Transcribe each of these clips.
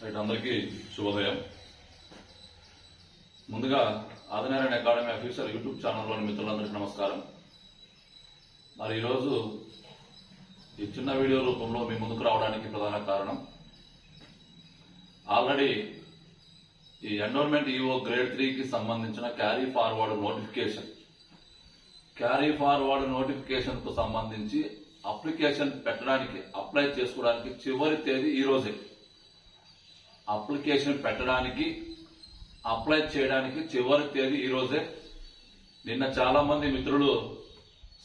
Right అందరికీ శుభోదయం. ముందుగా ఆదినారాయణ అకాడమీ అఫీషియల్ యూట్యూబ్ ఛానల్లోని మిత్రులందరికీ నమస్కారం. మరి ఈరోజు ఈ చిన్న వీడియో రూపంలో మీ ముందుకు రావడానికి ప్రధాన కారణం ఆల్రెడీ ఈ ఎండోర్మెంట్ ఈఓ గ్రేడ్ త్రీకి సంబంధించిన carry forward notification carry forward నోటిఫికేషన్కు సంబంధించి అప్లికేషన్ పెట్టడానికి అప్లై చేసుకోవడానికి చివరి తేదీ ఈ రోజే. అప్లికేషన్ పెట్టడానికి అప్లై చేయడానికి చివరి తేదీ ఈ రోజే. నిన్న చాలా మంది మిత్రులు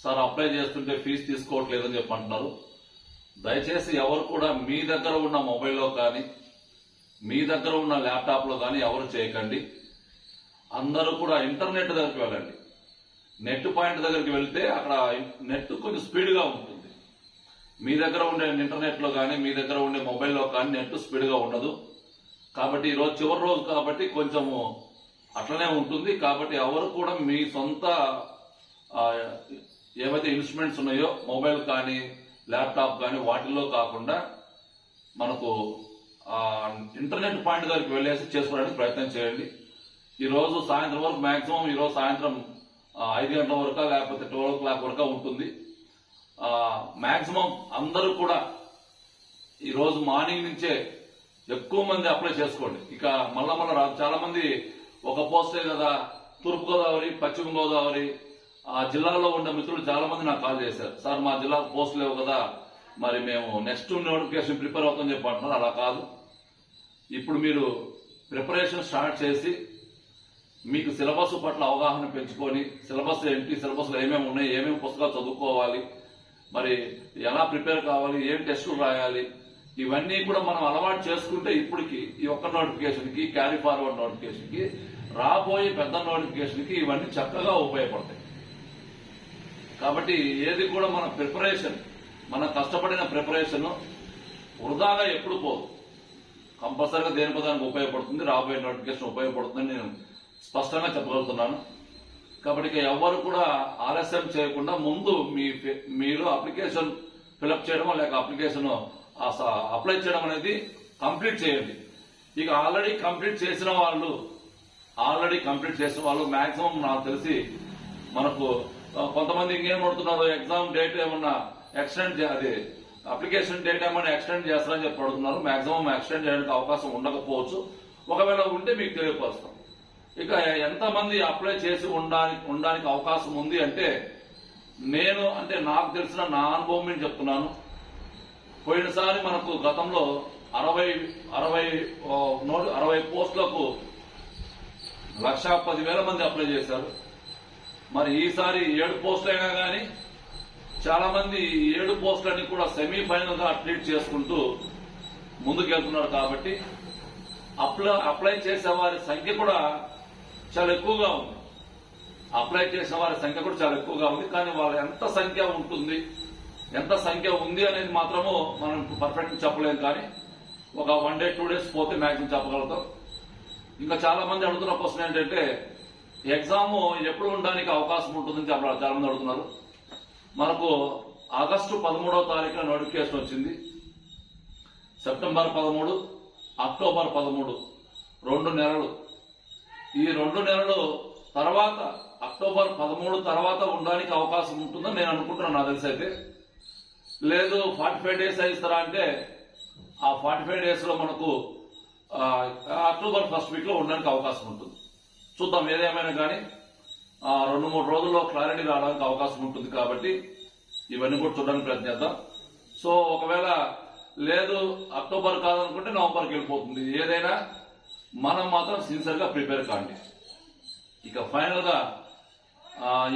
సార్ అప్లై చేస్తుంటే ఫీజు తీసుకోవట్లేదని చెప్పి అంటున్నారు దయచేసి ఎవరు కూడా మీ దగ్గర ఉన్న మొబైల్లో కానీ మీ దగ్గర ఉన్న ల్యాప్టాప్లో కానీ ఎవరు చేయకండి. అందరూ కూడా ఇంటర్నెట్ దగ్గరికి వెళ్ళండి. నెట్ పాయింట్ దగ్గరికి వెళ్తే అక్కడ నెట్ కొంచెం స్పీడ్గా ఉంటుంది. మీ దగ్గర ఉండే ఇంటర్నెట్లో కానీ మీ దగ్గర ఉండే మొబైల్లో కానీ నెట్ స్పీడ్గా ఉండదు. కాబట్టి ఈరోజు చివరి రోజు కాబట్టి కొంచెము అట్లనే ఉంటుంది. కాబట్టి ఎవరు కూడా మీ సొంత ఏవైతే ఇన్స్ట్రుమెంట్స్ ఉన్నాయో మొబైల్ కానీ ల్యాప్టాప్ కానీ వాటిల్లో కాకుండా మనకు ఇంటర్నెట్ పాయింట్ దగ్గరికి వెళ్ళేసి చేసుకోవడానికి ప్రయత్నం చేయండి. ఈరోజు సాయంత్రం వరకు మ్యాక్సిమం ఈ రోజు సాయంత్రం ఐదు గంటల వరకు లేకపోతే ట్వెల్వ్ ఓ క్లాక్ వరకు ఉంటుంది. మాక్సిమం అందరూ కూడా ఈరోజు మార్నింగ్ నుంచే ఎక్కువ మంది అప్లై చేసుకోండి. ఇక మళ్ళా మళ్ళా రాదు. చాలా మంది ఒక పోస్టే కదా తూర్పు గోదావరి పశ్చిమ గోదావరి ఆ జిల్లాలో ఉన్న మిత్రులు చాలా మంది నాకు కాల్ చేశారు. సార్ మా జిల్లాకు పోస్ట్ లేవు కదా మరి మేము నెక్స్ట్ నోటిఫికేషన్ ప్రిపేర్ అవుతాం చెప్పి అంటున్నారు. అలా కాదు. ఇప్పుడు మీరు ప్రిపరేషన్ స్టార్ట్ చేసి మీకు సిలబస్ పట్ల అవగాహన పెంచుకొని సిలబస్ ఏంటి సిలబస్లో ఏమేమి ఉన్నాయి ఏమేమి పుస్తకాలు చదువుకోవాలి మరి ఎలా ప్రిపేర్ కావాలి ఏం టెస్టులు రాయాలి ఇవన్నీ కూడా మనం అలవాటు చేసుకుంటే ఇప్పటికి ఈ ఒక్క నోటిఫికేషన్కి క్యారీ ఫార్వర్డ్ నోటిఫికేషన్కి రాబోయే పెద్ద నోటిఫికేషన్కి ఇవన్నీ చక్కగా ఉపయోగపడతాయి. కాబట్టి ఏది కూడా మన ప్రిపరేషన్ మన కష్టపడిన ప్రిపరేషన్ వృధాగా ఎప్పుడు పోదు. కంపల్సరీగా దేని పదానికి ఉపయోగపడుతుంది రాబోయే నోటిఫికేషన్ ఉపయోగపడుతుందని నేను స్పష్టంగా చెప్పగలుగుతున్నాను. కాబట్టి ఎవరు కూడా ఆలస్యం చేయకుండా ముందు మీ మీరు అప్లికేషన్ ఫిలప్ చేయడం లేక అప్లికేషన్ అప్లై చేయడం అనేది కంప్లీట్ చేయండి. ఇక ఆల్రెడీ కంప్లీట్ చేసిన వాళ్ళు ఆల్రెడీ కంప్లీట్ చేసిన వాళ్ళు మాక్సిమం నాకు తెలిసి మనకు కొంతమంది ఇంకేం పడుతున్నారు ఎగ్జామ్ డేట్ ఏమన్నా ఎక్స్టెండ్ అది అప్లికేషన్ డేట్ ఏమైనా ఎక్స్టెండ్ చేస్తారని చెప్పి పడుతున్నారు మాక్సిమం ఎక్స్టెండ్ చేయడానికి అవకాశం ఉండకపోవచ్చు. ఒకవేళ ఉంటే మీకు తెలియపరుస్తాం. ఇక ఎంతమంది అప్లై చేసి ఉండడానికి ఉండడానికి అవకాశం ఉంది అంటే నేను అంటే నాకు తెలిసిన నా అనుభవం నేను చెప్తున్నాను. పోయినసారి మనకు గతంలో అరవై అరవై అరవై పోస్టులకు లక్ష పదివేల మంది అప్లై చేశారు. మరి ఈసారి ఏడు పోస్టులు అయినా కానీ చాలా మంది ఏడు పోస్టులన్నీ కూడా సెమీఫైనల్గా ట్రీట్ చేసుకుంటూ ముందుకెళ్తున్నారు కాబట్టి అప్లై అప్లై చేసే వారి సంఖ్య కూడా చాలా ఎక్కువగా ఉంది. అప్లై చేసే వారి సంఖ్య కూడా చాలా ఎక్కువగా ఉంది కానీ వాళ్ళ ఎంత సంఖ్య ఉంటుంది ఎంత సంఖ్య ఉంది అనేది మాత్రము మనం పర్ఫెక్ట్ చెప్పలేం కానీ ఒక వన్ డే టూ డేస్ పోతే మ్యాక్సిమం చెప్పగలుగుతాం. ఇంకా చాలా మంది అడుగుతున్న క్వశ్చన్ ఏంటంటే ఎగ్జామ్ ఎప్పుడు ఉండడానికి అవకాశం ఉంటుందని చెప్పాలి చాలా మంది అడుగుతున్నారు. మనకు ఆగస్టు పదమూడవ తారీఖున నోటిఫికేషన్ వచ్చింది సెప్టెంబర్ పదమూడు అక్టోబర్ పదమూడు రెండు నెలలు. ఈ రెండు నెలలు తర్వాత అక్టోబర్ పదమూడు తర్వాత ఉండడానికి అవకాశం ఉంటుందని నేను అనుకుంటున్నాను నా తెలిసి అయితే. లేదు ఫార్టీ ఫైవ్ డేస్ అయిస్తారా అంటే ఆ ఫార్టీ ఫైవ్ డేస్లో మనకు అక్టోబర్ ఫస్ట్ వీక్లో ఉండడానికి అవకాశం ఉంటుంది. చూద్దాం ఏదేమైనా కానీ ఆ, రెండు మూడు రోజుల్లో క్లారిటీ రావడానికి అవకాశం ఉంటుంది కాబట్టి ఇవన్నీ కూడా చూడడానికి ప్రయత్నిద్దాం. సో ఒకవేళ లేదు అక్టోబర్ కాదనుకుంటే నవంబర్కి వెళ్ళిపోతుంది. ఏదైనా మనం మాత్రం సిన్సియర్గా ప్రిపేర్ కాండి. ఇక ఫైనల్గా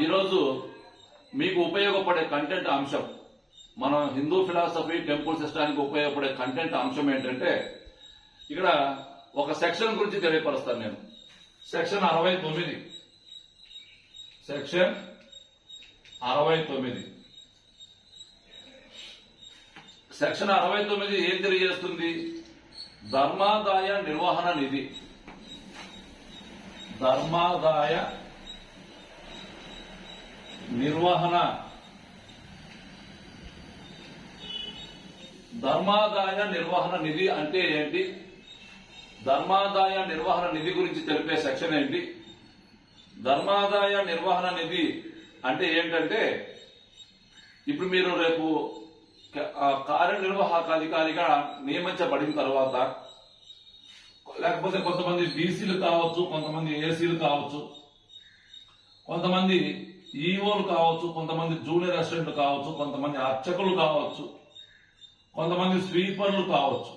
ఈరోజు మీకు ఉపయోగపడే కంటెంట్ అంశం మనం హిందూ ఫిలాసఫీ టెంపుల్ సిస్టానికి ఉపయోగపడే కంటెంట్ అంశం ఏంటంటే ఇక్కడ ఒక సెక్షన్ గురించి తెలియపరుస్తాను నేను. సెక్షన్ అరవై తొమ్మిది. సెక్షన్ అరవై తొమ్మిది. సెక్షన్ అరవై తొమ్మిది ఏం తెలియజేస్తుంది? ధర్మాదాయ నిర్వహణ నిధి. ధర్మాదాయ నిర్వహణ. ధర్మాదాయ నిర్వహణ నిధి అంటే ఏంటి? ధర్మాదాయ నిర్వహణ నిధి గురించి తెలిపే సెక్షన్ ఏంటి? ధర్మాదాయ నిర్వహణ నిధి అంటే ఏంటంటే ఇప్పుడు మీరు రేపు కార్యనిర్వాహక అధికారిగా నియమించబడిన తర్వాత లేకపోతే కొంతమంది బీసీలు కావచ్చు కొంతమంది ఏసీలు కావచ్చు కొంతమంది ఈఓలు కావచ్చు కొంతమంది జూనియర్ అసిస్టెంట్లు కావచ్చు కొంతమంది అర్చకులు కావచ్చు కొంతమంది స్వీపర్లు కావచ్చు.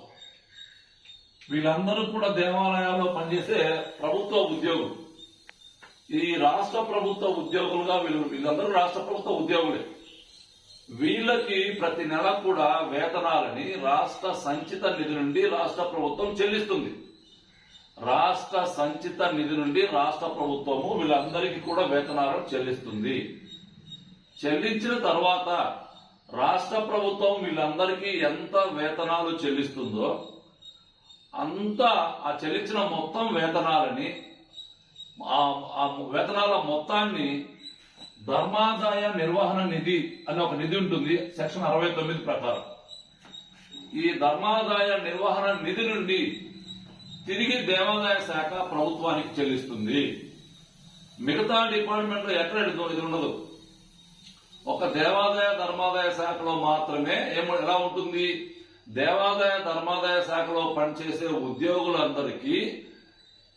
వీళ్ళందరూ కూడా దేవాలయాల్లో పనిచేసే ప్రభుత్వ ఉద్యోగులు. ఈ రాష్ట్ర ప్రభుత్వ ఉద్యోగులుగా వీళ్ళు వీళ్ళందరూ రాష్ట్ర ప్రభుత్వ ఉద్యోగులే. వీళ్ళకి ప్రతి నెల కూడా వేతనాలని రాష్ట్ర సంచిత నిధి నుండి రాష్ట్ర ప్రభుత్వం చెల్లిస్తుంది. రాష్ట్ర సంచిత నిధి నుండి రాష్ట్ర ప్రభుత్వము వీళ్ళందరికీ కూడా వేతనాలను చెల్లిస్తుంది. చెల్లించిన తర్వాత రాష్ట్ర ప్రభుత్వం వీళ్ళందరికీ ఎంత వేతనాలు చెల్లిస్తుందో అంత ఆ చెల్లించిన మొత్తం వేతనాలని ఆ- ఆ వేతనాల మొత్తాన్ని ధర్మాదాయ నిర్వహణ నిధి అనే ఒక నిధి ఉంటుంది సెక్షన్ అరవై తొమ్మిది ప్రకారం. ఈ ధర్మాదాయ నిర్వహణ నిధి నుండి తిరిగి దేవాదాయ శాఖ ప్రభుత్వానికి చెల్లిస్తుంది. మిగతా డిపార్ట్మెంట్లో ఎక్కడ ఇది ఉండదు. ఒక దేవాదాయ ధర్మాదాయ శాఖలో మాత్రమే ఏమో ఎలా ఉంటుంది? దేవాదాయ ధర్మాదాయ శాఖలో పనిచేసే ఉద్యోగులందరికీ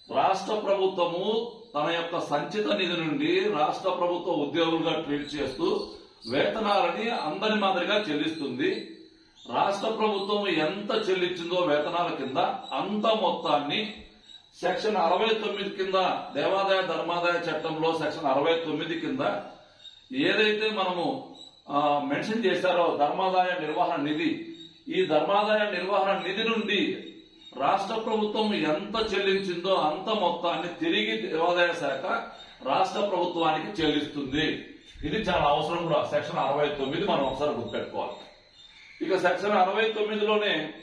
రాష్ట్ర ప్రభుత్వము తన యొక్క సంచిత నిధి నుండి రాష్ట్ర ప్రభుత్వ ఉద్యోగులుగా ట్రీట్ చేస్తూ వేతనాలని అందరి మాదిరిగా చెల్లిస్తుంది. రాష్ట్ర ప్రభుత్వం ఎంత చెల్లించిందో వేతనాల కింద అంత మొత్తాన్ని సెక్షన్ అరవై తొమ్మిది కింద దేవాదాయ ధర్మాదాయ చట్టంలో సెక్షన్ అరవై తొమ్మిది కింద ఏదైతే మనము మెన్షన్ చేశారో ధర్మాదాయ నిర్వహణ నిధి ఈ ధర్మాదాయ నిర్వహణ నిధి నుండి రాష్ట్ర ప్రభుత్వం ఎంత చెల్లించిందో అంత మొత్తాన్ని తిరిగి దేవాదాయ శాఖ రాష్ట్ర ప్రభుత్వానికి చెల్లిస్తుంది. ఇది చాలా అవసరం కూడా. సెక్షన్ అరవై తొమ్మిది మనం ఒకసారి గుర్తుపెట్టుకోవాలి. ఇక సెక్షన్ అరవై తొమ్మిదిలోనే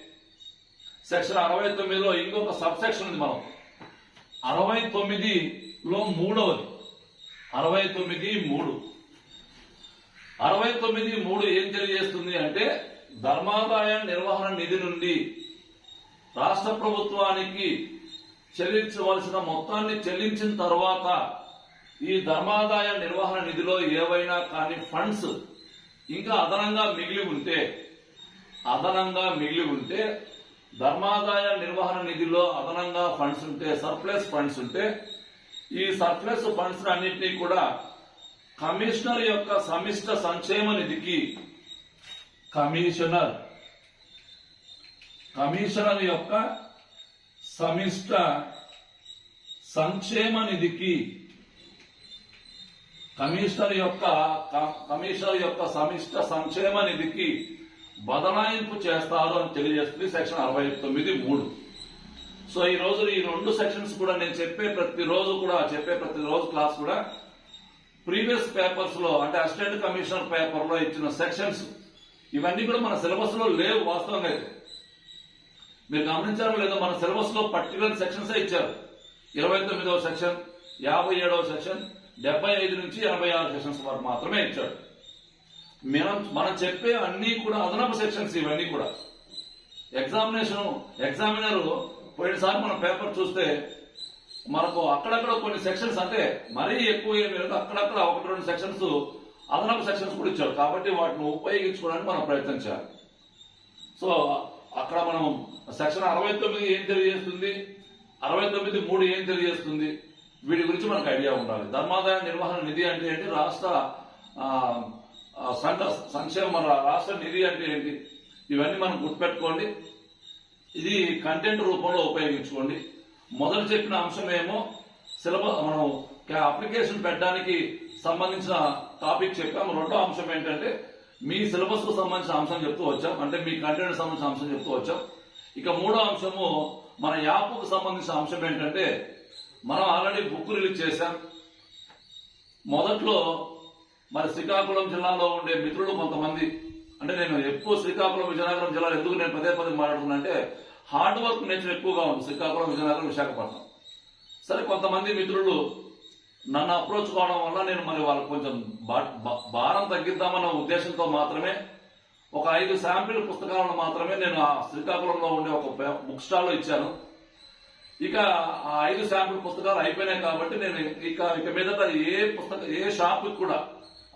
సెక్షన్ అరవై తొమ్మిదిలో ఇంకొక సబ్ సెక్షన్ ఉంది మనం. అరవై తొమ్మిదిలో మూడవది. అరవై తొమ్మిది మూడు. అరవై తొమ్మిది మూడు ఏం తెలియజేస్తుంది అంటే ధర్మాదాయ నిర్వహణ నిధి నుండి రాష్ట్ర ప్రభుత్వానికి చెల్లించవలసిన మొత్తాన్ని చెల్లించిన తర్వాత ఈ ధర్మాదాయ నిర్వహణ నిధిలో ఏవైనా కానీ ఫండ్స్ ఇంకా అదనంగా మిగిలి ఉంటే అదనంగా మిగిలి ఉంటే ధర్మాదాయ నిర్వహణ నిధిలో అదనంగా ఫండ్స్ ఉంటే సర్ప్లస్ ఫండ్స్ ఉంటే ఈ సర్ప్లస్ ఫండ్స్ అన్నింటినీ కూడా కమిషనర్ యొక్క సమిష్ట సంక్షేమ నిధికి కమిషనర్ కమిషనర్ యొక్క సమిష్ట సంక్షేమ నిధికి కమిషనర్ యొక్క కమిషనర్ యొక్క సమిష్ట సంక్షేమ నిధికి బదలాయింపు చేస్తారు అని తెలియజేస్తుంది సెక్షన్ అరవై తొమ్మిది మూడు. సో ఈ రోజు ఈ రెండు సెక్షన్స్ కూడా నేను చెప్పే ప్రతి రోజు కూడా చెప్పే ప్రతి రోజు క్లాస్ కూడా ప్రీవియస్ పేపర్స్లో అంటే అసిస్టెంట్ కమిషనర్ పేపర్లో ఇచ్చిన సెక్షన్స్ ఇవన్నీ కూడా మన సిలబస్లో లేవు వాస్తవంగా అయితే. మీరు గమనించారో లేదో మన సిలబస్లో పర్టికులర్ సెక్షన్స్ ఇచ్చారు. ఇరవై తొమ్మిదవ సెక్షన్ యాభై ఏడవ సెక్షన్ డెబ్బై ఐదు నుంచి ఎనభై ఆరు సెక్షన్స్ వరకు మాత్రమే ఇచ్చాడు మనం మనం చెప్పే అన్ని కూడా అదనపు సెక్షన్స్ ఇవన్నీ కూడా. ఎగ్జామినేషన్ ఎగ్జామినర్ పోయినసారి మన పేపర్ చూస్తే మనకు అక్కడక్కడ కొన్ని సెక్షన్స్ అంటే మరీ ఎక్కువ ఏమి లేదు అక్కడక్కడ ఒకటి రెండు సెక్షన్స్ అదనపు సెక్షన్స్ కూడా ఇచ్చారు. కాబట్టి వాటిని ఉపయోగించుకోవడానికి మనం ప్రయత్నించాలి. సో అక్కడ మనం సెక్షన్ అరవై తొమ్మిది ఏం తెలియజేస్తుంది? అరవై తొమ్మిది మూడు ఏం తెలియజేస్తుంది? వీటి గురించి మనకు ఐడియా ఉండాలి. ధర్మాదాయ నిర్వహణ నిధి అంటే ఏంటి? రాష్ట్ర సంఘ సంక్షేమ మన రాష్ట్ర నిధి అంటే ఏంటి? ఇవన్నీ మనం గుర్తుపెట్టుకోండి. ఇది కంటెంట్ రూపంలో ఉపయోగించుకోండి. మొదలు చెప్పిన అంశం ఏమో సిలబస్ మనం అప్లికేషన్ పెట్టడానికి సంబంధించిన టాపిక్ చెప్పాము. రెండో అంశం ఏంటంటే మీ సిలబస్కు సంబంధించిన అంశం చెప్తూ వచ్చాం. అంటే మీ కంటెంట్ సంబంధించిన అంశం చెప్తూ వచ్చాం. ఇక మూడో అంశము మన యాప్కు సంబంధించిన అంశం ఏంటంటే మనం ఆల్రెడీ బుక్ రిలీజ్ చేశాం. మొదట్లో మరి శ్రీకాకుళం జిల్లాలో ఉండే మిత్రులు కొంతమంది అంటే నేను ఎక్కువ శ్రీకాకుళం విజయనగరం జిల్లాలో ఎందుకు నేను పదే పదే మాట్లాడుతున్నా అంటే హార్డ్ వర్క్ నేచర్ ఎక్కువగా ఉంది శ్రీకాకుళం విజయనగరం విశాఖపట్నం. సరే కొంతమంది మిత్రులు నన్ను అప్రోచ్ కావడం వల్ల నేను మరి వాళ్ళకి కొంచెం భారం తగ్గిద్దామన్న ఉద్దేశంతో మాత్రమే ఒక ఐదు శాంపిల్ పుస్తకాలను మాత్రమే నేను ఆ శ్రీకాకుళంలో ఉండే ఒక బుక్ స్టాల్లో ఇచ్చాను. ఇక ఆ ఐదు శాంపుల్ పుస్తకాలు అయిపోయినాయి కాబట్టి నేను ఇక ఇక మీదట ఏ పుస్తక ఏ షాపుకి కూడా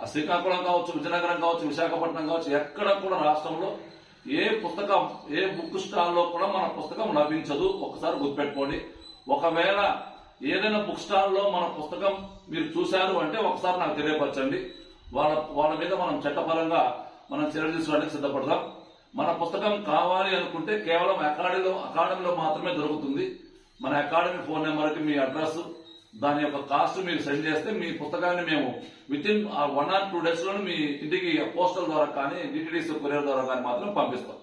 ఆ శ్రీకాకుళం కావచ్చు విజయనగరం కావచ్చు విశాఖపట్నం కావచ్చు ఎక్కడ కూడా రాష్ట్రంలో ఏ పుస్తకం ఏ బుక్ స్టాల్లో కూడా మన పుస్తకం లభించదు. ఒకసారి గుర్తుపెట్టుకోండి. ఒకవేళ ఏదైనా బుక్ స్టాల్లో మన పుస్తకం మీరు చూశారు అంటే ఒకసారి నాకు తెలియపరచండి. వాళ్ళ వాళ్ళ మీద మనం చట్టపరంగా మనం చర్యలు తీసుకోవడానికి సిద్ధపడదాం మన పుస్తకం కావాలి అనుకుంటే కేవలం అకాడమీలో అకాడమీలో మాత్రమే దొరుకుతుంది. మన అకాడమీ ఫోన్ నెంబర్కి మీ అడ్రస్ దాని యొక్క కాస్ట్ మీరు సెండ్ చేస్తే మీ పుస్తకాన్ని మేము within one or two days మీ ఇంటికి పోస్టల్ ద్వారా కానీ డిటిడిసి కొరియర్ ద్వారా కానీ మాత్రం పంపిస్తాం.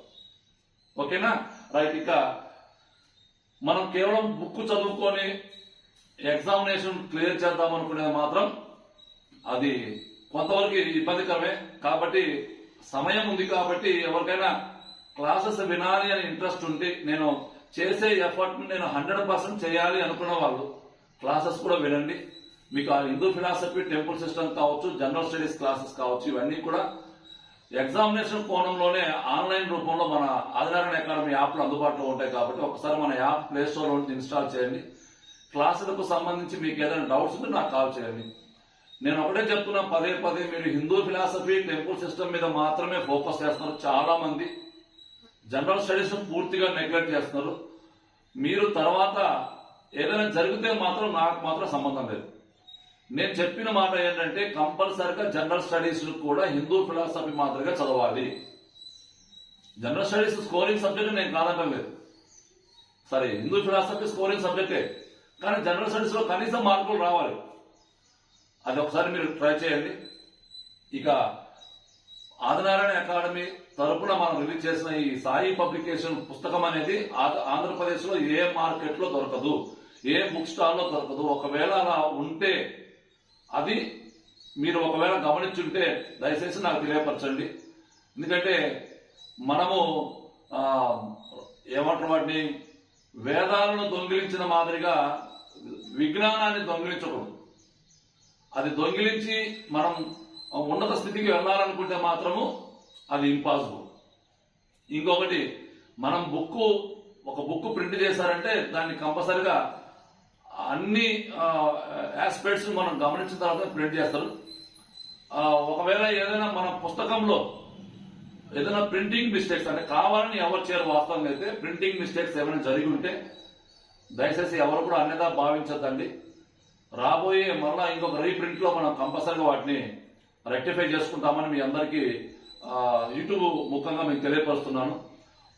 ఓకేనా? రైట్ ఇక మనం కేవలం బుక్ చదువుకొని ఎగ్జామినేషన్ క్లియర్ చేద్దాం అనుకునేది మాత్రం అది కొంతవరకు ఇబ్బందికరమే. కాబట్టి సమయం ఉంది కాబట్టి ఎవరికైనా క్లాసెస్ వినాలి అని ఇంట్రెస్ట్ ఉంటే నేను చేసే ఎఫర్ట్ నేను హండ్రెడ్ పర్సెంట్ చేయాలి అనుకున్న వాళ్ళు క్లాసెస్ కూడా వినండి. మీకు ఆ హిందూ ఫిలాసఫీ టెంపుల్ సిస్టమ్ కావచ్చు జనరల్ స్టడీస్ క్లాసెస్ కావచ్చు ఇవన్నీ కూడా ఎగ్జామినేషన్ కోణంలోనే ఆన్లైన్ రూపంలో మన ఆదినారాయణ అకాడమీ యాప్లు అందుబాటులో ఉంటాయి కాబట్టి ఒకసారి మన యాప్ ప్లే స్టోర్ ఇన్స్టాల్ చేయండి. క్లాసులకు సంబంధించి మీకు ఏదైనా డౌట్స్ ఉంటే నాకు కాల్ చేయండి. నేను ఒకటే చెప్తున్నా పదే పదే మీరు హిందూ ఫిలాసఫీ టెంపుల్ సిస్టమ్ మీద మాత్రమే ఫోకస్ చేస్తున్నారు. చాలా మంది జనరల్ స్టడీస్ పూర్తిగా నెగ్లెక్ట్ చేస్తున్నారు. మీరు తర్వాత ఏదైనా జరిగితే మాత్రం నాకు మాత్రం సంబంధం లేదు. నేను చెప్పిన మాట ఏంటంటే కంపల్సరిగా జనరల్ స్టడీస్ కూడా హిందూ ఫిలాసఫీ మాదిరిగా చదవాలి. జనరల్ స్టడీస్ స్కోరింగ్ సబ్జెక్ట్ నేను కాదనడం లేదు సరే హిందూ ఫిలాసఫీ స్కోరింగ్ సబ్జెక్టే. కానీ జనరల్ స్టడీస్లో కనీసం మార్కులు రావాలి. అది ఒకసారి మీరు ట్రై చేయండి. ఇక ఆదినారాయణ అకాడమీ తరపున మనం రిలీజ్ చేసిన ఈ సాయి పబ్లికేషన్ పుస్తకం అనేది ఆ- ఆంధ్రప్రదేశ్లో ఏ మార్కెట్లో దొరకదు ఏ బుక్ స్టాల్లో దొరకదు. ఒకవేళ అలా ఉంటే అది మీరు ఒకవేళ గమనించుంటే దయచేసి నాకు తెలియపరచండి. ఎందుకంటే మనము ఏమంటారు వాటిని? వేదాలను దొంగిలించిన మాదిరిగా విజ్ఞానాన్ని దొంగిలించకూడదు. అది దొంగిలించి మనం ఉన్నత స్థితికి వెళ్ళాలనుకుంటే మాత్రము అది ఇంపాసిబుల్ ఇంకొకటి మనం బుక్ ఒక బుక్ ప్రింట్ చేశారంటే దాన్ని కంపల్సరిగా అన్ని ఆస్పెక్ట్స్ మనం గమనించిన తర్వాత ప్రింట్ చేస్తారు. ఒకవేళ ఏదైనా మన పుస్తకంలో ఏదైనా ప్రింటింగ్ మిస్టేక్స్ అంటే కావాలని ఎవరు చేయరు వాస్తవంగా అయితే ప్రింటింగ్ మిస్టేక్స్ ఏమైనా జరిగి ఉంటే దయచేసి ఎవరు కూడా అన్యదా భావించద్దండి. రాబోయే మరలా ఇంకొక రీప్రింట్లో మనం కంపల్సరీగా వాటిని రెక్టిఫై చేసుకుంటామని మీ అందరికీ యూట్యూబ్ ముఖంగా మీకు తెలియపరుస్తున్నాను.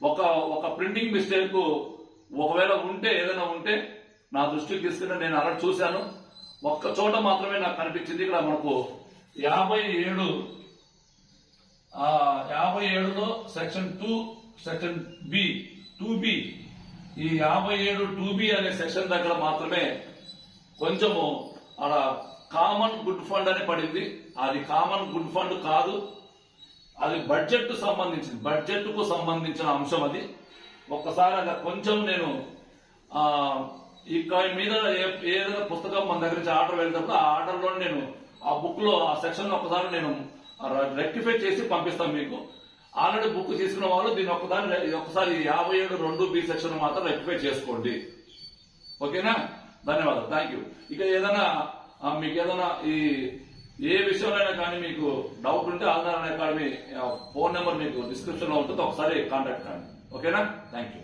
ఒక ఒక ప్రింటింగ్ మిస్టేక్ ఒకవేళ ఉంటే ఏదైనా ఉంటే నా దృష్టికి తీసుకుని నేను అలా చూశాను. ఒక్క చోట మాత్రమే నాకు కనిపించింది. ఇక్కడ మనకు యాభై ఏడు ఆ, యాభై ఏడులో section two section B two B ఈ యాభై ఏడు టూ బి అనే సెక్షన్ దగ్గర మాత్రమే కొంచెము అక్కడ కామన్ గుడ్ ఫండ్ అని పడింది. అది కామన్ గుడ్ ఫండ్ కాదు. అది బడ్జెట్ సంబంధించింది. బడ్జెట్కు సంబంధించిన అంశం అది. ఒక్కసారి అలా కొంచెం నేను ఇక ఇక్కడ మీద ఏ- ఏదైనా పుస్తకం మన దగ్గర నుంచి ఆర్డర్ వెళ్ళినప్పుడు ఆ ఆర్డర్లో నేను ఆ బుక్లో ఆ సెక్షన్ ఒకసారి నేను రెక్టిఫై చేసి పంపిస్తాను మీకు. ఆల్రెడీ బుక్ తీసుకున్న వాళ్ళు దీని ఒక్కదాన్ని ఒకసారి యాభై ఏడు రెండు బి సెక్షన్ మాత్రం రెక్టిఫై చేసుకోండి. ఓకేనా? ధన్యవాదాలు. Thank you. ఇక ఏదైనా మీకు ఏదైనా ఈ ఏ విషయంలో కానీ మీకు డౌట్ ఉంటే ఆధార్ అకాడమీ ఫోన్ నెంబర్ మీకు డిస్క్రిప్షన్లో ఉంటుంది. ఒకసారి కాంటాక్ట్ కండి ఓకేనా? Thank you.